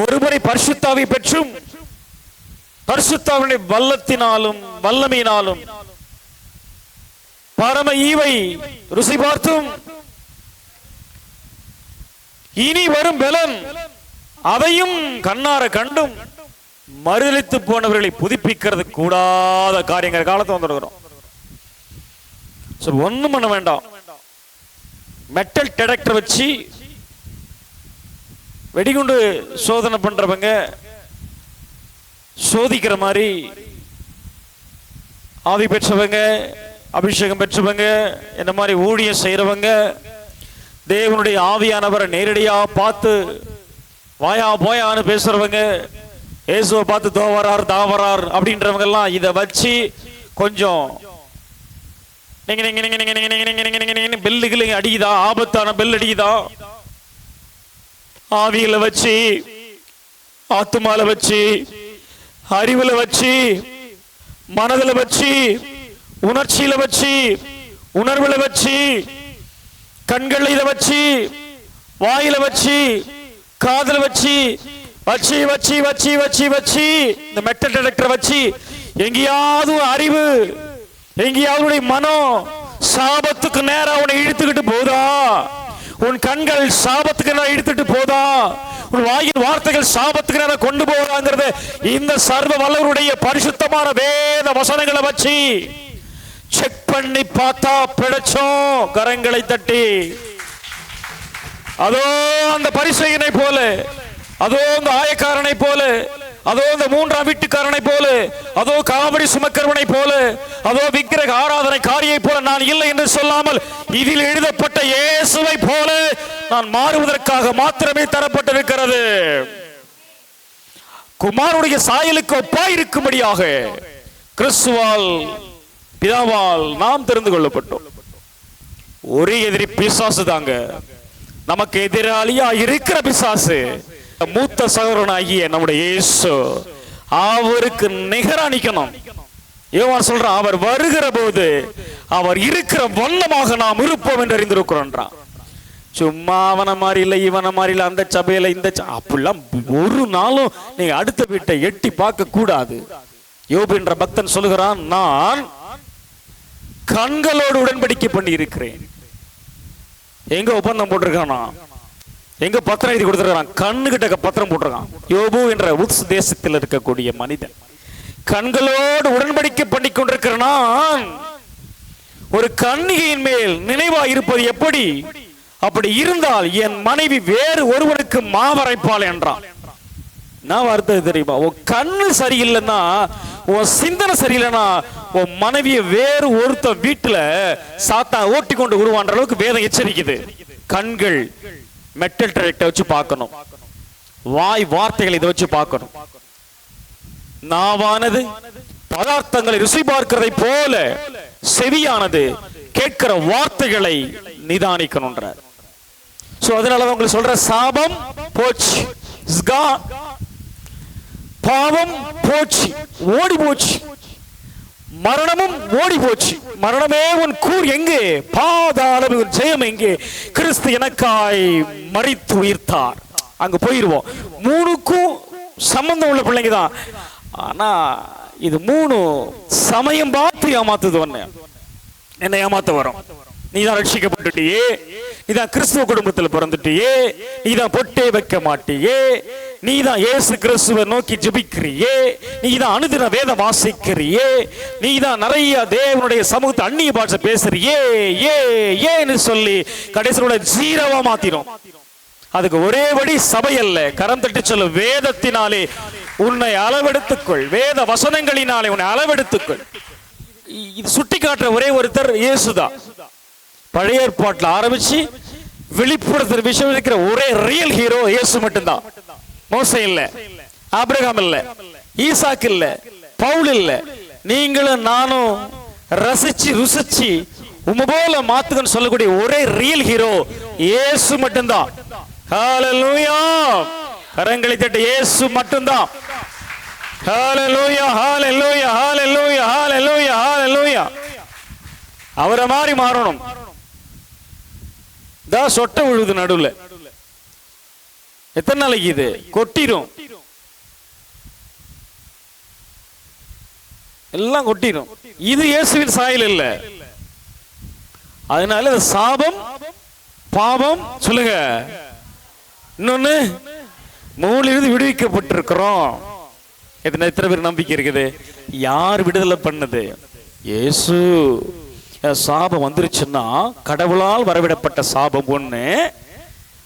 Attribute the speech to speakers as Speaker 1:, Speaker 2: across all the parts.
Speaker 1: ஒருமுறை பரிசுத்தாவை பெற்றும் பரிசுத்தாவினுடைய வல்லத்தினாலும் வல்லமையினாலும் பரம ஈவை ருசி பார்த்தும். இனி வரும் பலன் அதையும் கண்ணார கண்டும் மறுதளித்து போனவர்களை புதுப்பிக்கிறது கூடாத காரியங்கள். காலத்தை வந்துடுகிறோம் சரி ஒண்ணும் பண்ண வேண்டாம். மெட்டல் டிடெக்டர் வச்சு வெடிகுண்டு சோதனை பண்றவங்க சோதிக்கிற மாதிரி ஆவி பெற்றவங்க அபிஷேகம் பெற்றவங்க இந்த மாதிரி ஊழியம் செய்யறவங்க தேவனுடைய ஆவியானவரை நேரடியாக பார்த்து வாயா போயான்னு பேசுறவங்க இயேசுவை பார்த்து தோவரார் தாவரார் அப்படின்றவங்க எல்லாம் இதை வச்சு கொஞ்சம் நீங்க நீங்க நீங்க நீங்க நீங்க நீங்க நீங்க நீங்க நீங்க பெல்லு அடிக்குதா ஆபத்தான பெல் அடிக்குதா ஆவியில வச்சு ஆத்துமால வச்சு அறிவுல வச்சு மனதுல வச்சு உணர்ச்சியில வச்சு உணர்வுல வச்சு கண்கள் வச்சு வாயில வச்சு காதல வச்சு வச்சு வச்சு வச்சு வச்சு வச்சு இந்த மெட்டல் டிடெக்டர் வச்சு எங்கேயாவது அறிவு எங்கேயாவது மனம் சாபத்துக்கு நேரம் அவனை இழுத்துக்கிட்டு போதா உன் கண்கள் சாபத்துக்கு நான் இழுத்துட்டு போதா? உன் வாயின் வார்த்தைகள் சாபத்துக்கு நான் கொண்டு போதாங்கிறது இந்த சர்வ வல்லவருடைய பரிசுத்தமான வேத வசனங்களை வச்சு செக் பண்ணி பார்த்தா பிழைச்சோம் கரங்களை தட்டி. அதோ அந்த பரிசையினை போல அதோ அந்த ஆயக்காரனை போல அதோ இந்த மூன்றாம் வீட்டுக்காரனை போல அதோ காவடி சுமக்கிறவனை போல அதோ விக்கிரக ஆராதனை காரியை போல நான் இல்லை என்று சொல்லாமல் இதில் எழுதப்பட்ட இயேசுவை போல நான் மாறுவதற்காக மாத்திரமே தரப்பட்டிருக்கிறது. குமாருடைய சாயலுக்கு ஒப்பாய் இருக்கும்படியாக கிறிஸ்துவால் பிதாவால் நாம் தெரிந்து கொள்ளப்பட்டோம். ஒரே எதிரி பிசாசு தாங்க நமக்கு எதிராளியா இருக்கிற பிசாசு. மூத்த சகோதரனாகிய நம்முடைய இயேசு அவருக்கு நிகரா நிக்கணும் யோவான் சொல்றான் அவர் வருகிற போது அவர் இருக்கிற வண்ணமாக நாம் இருப்போம் என்று அறிந்திருக்கிறோன்றான் சும்மா அவனை மாதிரி இல்லை இவனை மாதிரி இல்லை அந்த சபையில இந்த அப்படிலாம் ஒரு நாளும் நீங்க அடுத்த வீட்டை எட்டி பார்க்க கூடாது. யோபு என்ற பக்தன் சொல்லுகிறான் நான் கண்களோடு உடன்படிக்கை பண்ணி இருக்கிறேன் எங்க ஒப்பந்தம் போட்டிருக்கானா? எங்க பத்திரம் எழுதி கொடுத்துருக்கான் கண்ணு கிட்ட பத்திரம் போட்டிருக்கான். யோபு என்ற உத்ஸ் தேசத்தில் இருக்கக்கூடிய மனிதன். கண்களோடு உடன்படிக்கை பண்ணி கொண்டிருக்கிற நான் ஒரு கண்ணிகையின் மேல் நினைவா இருப்பது எப்படி? அப்படி இருந்தால் என் மனைவி வேறு ஒருவனுக்கு மாவரைப்பாள் என்றான். நான் வார்த்தை தெரியுமா? உன் கண்ணு சரியில்லைன்னா உன் சிந்தனை சரியில்லைன்னா உன் மனைவியை வேறு ஒருத்த வீட்டுல சாத்தா ஓட்டி கொண்டு உருவான்ற அளவுக்கு வேதம் எச்சரிக்குது. கண்கள் மெட்டல் டிரெக்டை வச்சு பார்க்கணும். வாய் வார்த்தைகள் இதை வச்சு பார்க்கணும். நாவானது பதார்த்தங்களை ருசி பார்க்கிறதை போல செவியானது கேட்கிற வார்த்தைகளை நிதானிக்கணும்ன்றார். சோ அதனால தான் உங்களுக்கு சொல்ற சாபம் போச்சு. பாவம் போச்சு. ஓடி போச்சு மரணமும் ஓடி போச்சு மரணமே உன் கூர் எங்கே? பாதாளம் உன் ஜெயம் எங்கே? கிறிஸ்து எனக்காய் மறித்து உயிர்த்தார். அங்க போயிருவோம். மூணுக்கும் சம்பந்தம் உள்ள பிள்ளைங்க தான் ஆனா இது மூணு சமயம் பார்த்து ஏமாத்துது ஒண்ணு என்னை ஏமாத்த வரும். நீதான் ரட்சிக்கப்பட்டுட்டியே. நீதான் கிறிஸ்துவ குடும்பத்துல பிறந்துட்டியே. நீதான் பொட்டே வைக்க மாட்டியே. நீதான் ஏசு கிறிஸ்துவை நோக்கி ஜெபிக்கிறியே. நீதான் அனுதின வேதம் வாசிக்கிறியே. நீதான் நிறைய தேவனுடைய சமூகத்தை அந்நிய பாஷை பேசுறியே. ஏ ஏன்னு சொல்லி கடைசியோட ஜீரவா மாத்திரும். அதுக்கு ஒரே வழி சபை அல்ல. கரம் தட்டி சொல்ல வேதத்தினாலே உன்னை அளவெடுத்துக்கொள். வேத வசனங்களினாலே உன்னை அளவெடுத்துக்கொள். இ- இது சுட்டி காட்டுற ஒரே ஒருத்தர் இயேசுதான். பழைய ஏற்பாட்டில் ஆரம்பிச்சு வெளிப்படுத்துற விஷயம் இருக்கிற ஒரே ரியல் ஹீரோ இயேசு மட்டும்தான். மோசை இல்ல ஆபிரகாம் இல்ல ஈசாக்கு இல்ல பவுல் இல்ல. நீங்களும் நானும் ரசிச்சு ருசிச்சு உம போல மாத்துக்கன்னு சொல்லக்கூடிய ஒரே ரியல் ஹீரோ ஏசு மட்டும்தான். ஹalleluya கரங்களை தட்டி இயேசு மட்டும்தான். ஹalleluya ஹalleluya ஹalleluya ஹalleluya ஹalleluya அவரை மாதிரி மாறணும். தான் சொட்ட விழுது நடுவுல. எத்தனை நாளைக்கு இது? கொட்டிடும் எல்லாம் கொட்டிடும் இது இயேசுவின் சாயல் இல்ல அதனால சாபம் பாவம் சொல்லுங்க. இன்னொன்னு மூலிருந்து விடுவிக்கப்பட்டிருக்கிறோம். எத்தனை எத்தனை பேர் நம்பிக்கை இருக்குது? யார் விடுதலை பண்ணது? இயேசு. சாபம் வந்துருச்சுன்னா கடவுளால் வரவிடப்பட்ட சாபம் ஒன்று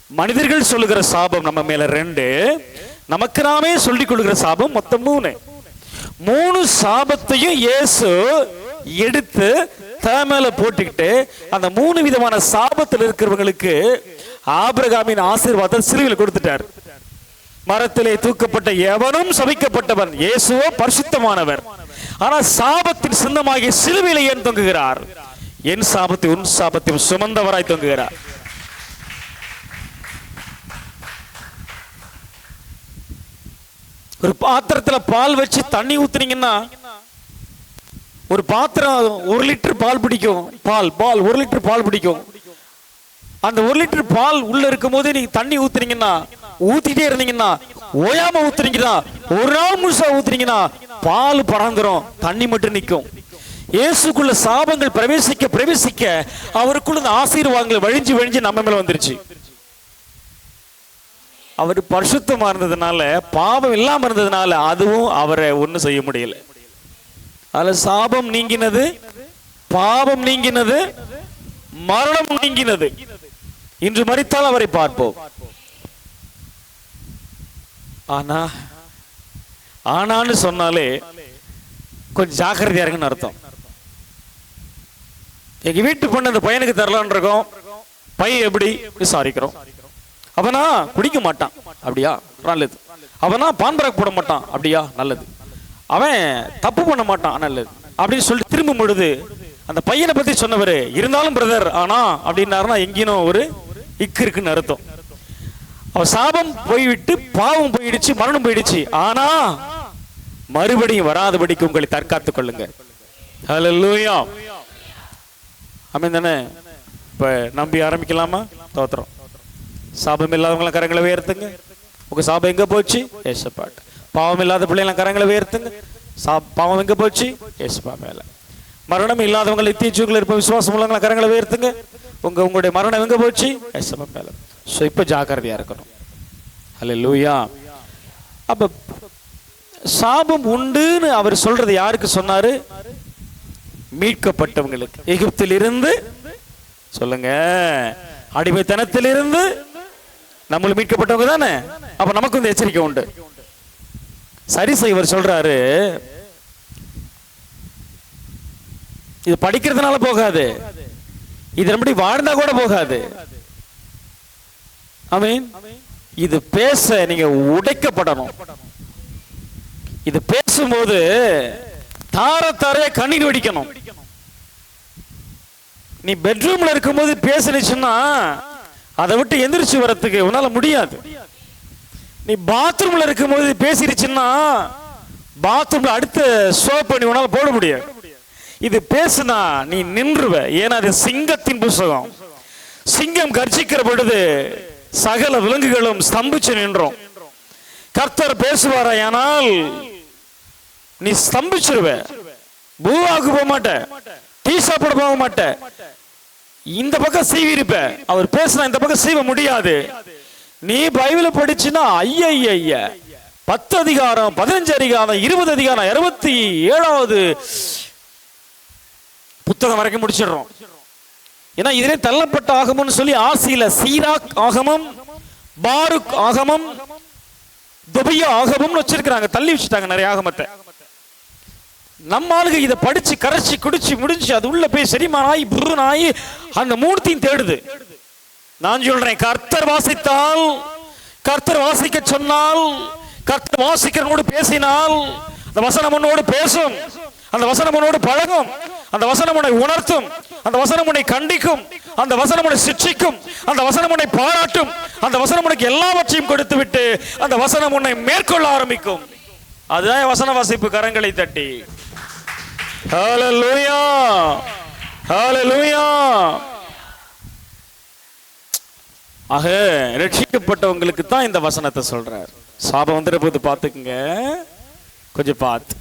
Speaker 1: மனிதர்கள் சொல்லுகிற சாபம் நம்ம மேல ரெண்டு. நமக்கு நாமே சொல்லிக் கொள்கிற சாபம் மொத்தம் மூணு. மூணு சாபத்தையும் இயேசு எடுத்து தன் மேல போட்டுக்கிட்டு அந்த மூணு விதமான சாபத்தில் இருக்கிறவங்களுக்கு ஆபிரகாமின் ஆசீர்வாதம் சிறுவில் கொடுத்துட்டார். மரத்திலே தூக்கப்பட்ட எவனும் சபிக்கப்பட்டவன் இயேசுவோ பரிசுத்தமானவர். ஆனா சாபத்தின் சின்னமாகிய சிலுவையிலே ஏன் தொங்குகிறார்? என் சாபத்தை உன் சாபத்தையும் சுமந்தவராய் தொங்குகிறார். ஒரு பாத்திரத்துல பால் வச்சு தண்ணி ஊத்துனீங்கன்னா ஒரு பாத்திரம் ஒரு லிட்டர் பால் பிடிக்கும். பால் பால் ஒரு லிட்டர் பால் பிடிக்கும். அந்த ஒரு லிட்டர் பால் உள்ள இருக்கும் போது நீங்க தண்ணி ஊத்துனீங்கன்னா ஊத்திட்டே இருந்தீங்கன்னா ஓயாம ஊத்துனீங்கன்னா ஒரு நாள் முழுசா ஊத்துனீங்கன்னா பால் பறந்துரும். தண்ணி மட்டும் நிற்கும் இயேசுக்குள்ள சாபங்கள் பிரவேசிக்க பிரவேசிக்க அவருக்குள்ள இந்த ஆசீர்வாதங்கள் வழிஞ்சு வழிஞ்சு நம்ம மேல வந்துருச்சு. அவர் பரிசுத்தமா இருந்ததுனால பாவம் இல்லாமல் இருந்ததுனால அதுவும் அவரை ஒண்ணும் செய்ய முடியல. அதில் சாபம் நீங்கினது பாவம் நீங்கினது மரணம் நீங்கினது. இன்று மறித்தால் அவரை பார்ப்போம். ஆனா ஆனான்னு சொன்னாலே கொஞ்சம் ஜாக்கிரதையா இருக்குன்னு அர்த்தம். எங்க வீட்டு பொண்ணு அந்த பையனுக்கு தரலான் இருக்கோம். பையன் எப்படி? விசாரிக்கிறோம். அவனா குடிக்க மாட்டான். அப்படியா? நல்லது. அவனா பான்பராக் போட மாட்டான். அப்படியா? நல்லது. அவன் தப்பு பண்ண மாட்டான். நல்லது. அப்படின்னு சொல்லிட்டு திரும்பும் பொழுது அந்த பையனை பத்தி சொன்னவர் இருந்தாலும் பிரதர் ஆனா அப்படின்னாருன்னா எங்கேயும் ஒரு இக்கு இருக்குன்னு அர்த்தம். அவன் சாபம் போய்விட்டு பாவம் போயிடுச்சு மரணம் போயிடுச்சு. ஆனா மறுபடியும் வராதபடிக்கு உங்களை தற்காத்துக் கொள்ளுங்க. ஹalleluya ஆமென் தானே? இப்ப நம்பி ஆரம்பிக்கலாமா? தோத்துறோம். சாபம் இல்லாதவங்கள கரங்களை உயர்த்துங்க. உங்க சாபம் எங்க போச்சு? ஏசப்பாட்டு. பாவம் இல்லாத பிள்ளைங்கள கரங்களை உயர்த்துங்க. சா பாவம் எங்க போச்சு? ஏசப்பா மேல. மரணம் இல்லாதவங்க நித்தியச்சுக்குள்ள இருப்ப விசுவாசம் உள்ளவங்கள கரங்களை உயர்த்துங்க. உங்க உங்களுடைய மரணம் எங்க போச்சு? ஏசப்பா மேல. ஸோ இப்போ ஜாக்கிரதையா இருக்கணும். ஹalleluya. அப்ப சாபம் உண்டுன்னு அவர் சொல்றது யாருக்கு சொன்னாரு? மீட்கப்பட்டவங்களுக்கு. எகிப்திலிருந்து சொல்லுங்க. அடிமைத்தனத்திலிருந்து நம்மளும் மீட்கப்பட்டவங்க தானே? அப்ப நமக்கு இந்த எச்சரிக்கை உண்டு. சரி இவர் சொல்றாரு இது படிக்கிறதுனால போகாது. இது எப்படி வாழ்ந்தா கூட போகாது. ஆமீன். இது பேச நீங்க உடைக்கப்படணும். இது பேசும்போது தார தாரைய கண்ணீர் வெடிக்கணும். நீ பெட்ரூம்ல இருக்கும்போது பேசுனுச்சுன்னா அதை விட்டு எந்திரிச்சு வரத்துக்கு உன்னால முடியாது. நீ பாத்ரூம்ல இருக்கும்போது பேசிருச்சுன்னா பாத்ரூம்ல அடுத்த சோப் பண்ணி உன்னால போட முடியாது. இது பேசுனா நீ நின்றுவ. ஏன்னா அது சிங்கத்தின் புஸ்தகம். சிங்கம் கர்ஜிக்கிற பொழுது சகல விலங்குகளும் ஸ்தம்பிச்சு நின்றோம். கர்த்தர் பேசுவாராயானால் நீ ஸ்தம்பிச்சிருவ. பூவாக்கு போக மாட்ட. டீ சாப்பிட போக மாட்ட. இந்த பக்கம் செய்வி இருப்ப அவர் பேசினா இந்த பக்கம் செய்வ முடியாது. நீ பைபிள படிச்சுன்னா ஐய ஐய பத்து அதிகாரம் பதினஞ்சு அதிகாரம் இருபது அதிகாரம் இருபத்தி ஏழாவது புத்தகம் வரைக்கும் முடிச்சிடுறோம். ஏன்னா இதிலே தள்ளப்பட்ட ஆகமம்னு சொல்லி ஆசியில சீராக் ஆகமம் பாருக் ஆகமம் துபிய ஆகமம்னு வச்சிருக்கிறாங்க. தள்ளி வச்சுட்டாங்க நிறைய ஆகமத்தை. நம்ம ஆளுங்க இதை படிச்சு கரைச்சி குடிச்சு முடிஞ்சு அது உள்ள போய் செரிமானாயி புருனாயி அந்த மூர்த்தியும் தேடுது. நான் சொல்றேன் கர்த்தர் வாசித்தால் கர்த்தர் வாசிக்க சொன்னால் கர்த்தர் வாசிக்கிறவனோடு பேசினால் அந்த வசனம் உன்னோடு பேசும் அந்த வசனம் உன்னோடு பழகும் அந்த வசனம் உன்னை உணர்த்தும் அந்த வசனம் உன்னை கண்டிக்கும் அந்த வசனம் உன்னை சிக்ஷிக்கும் அந்த வசனம் உன்னை பாராட்டும் அந்த வசனம் உனக்கு எல்லாவற்றையும் கொடுத்து விட்டு அந்த வசனம் உன்னை மேற்கொள்ள ஆரம்பிக்கும். அதுதான் வசன வாசிப்பு கரங்களை தட்டி. ஹalleluya ஹalleluya ஆக ரட்சிக்கப்பட்டவங்களுக்கு தான் இந்த வசனத்தை சொல்றார். சாபம் வந்துட போது பார்த்துக்குங்க. கொஞ்சம் பார்த்து.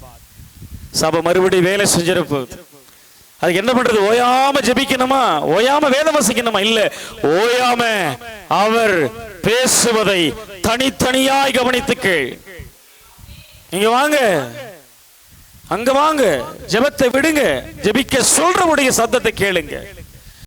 Speaker 1: சாபம் மறுபடியும் வேலை செஞ்சிட போகுது அதுக்கு என்ன பண்றது? ஓயாம ஜெபிக்கணுமா? ஓயாம வேதம் வசிக்கணுமா? இல்ல ஓயாம அவர் பேசுவதை தனித்தனியாய் கவனித்துக்கு நீங்க வாங்க. அங்க வாங்க ஜெபத்தை விடுங்க ஜெபிக்க சொல்றவுடைய சத்தத்தை கேளுங்க.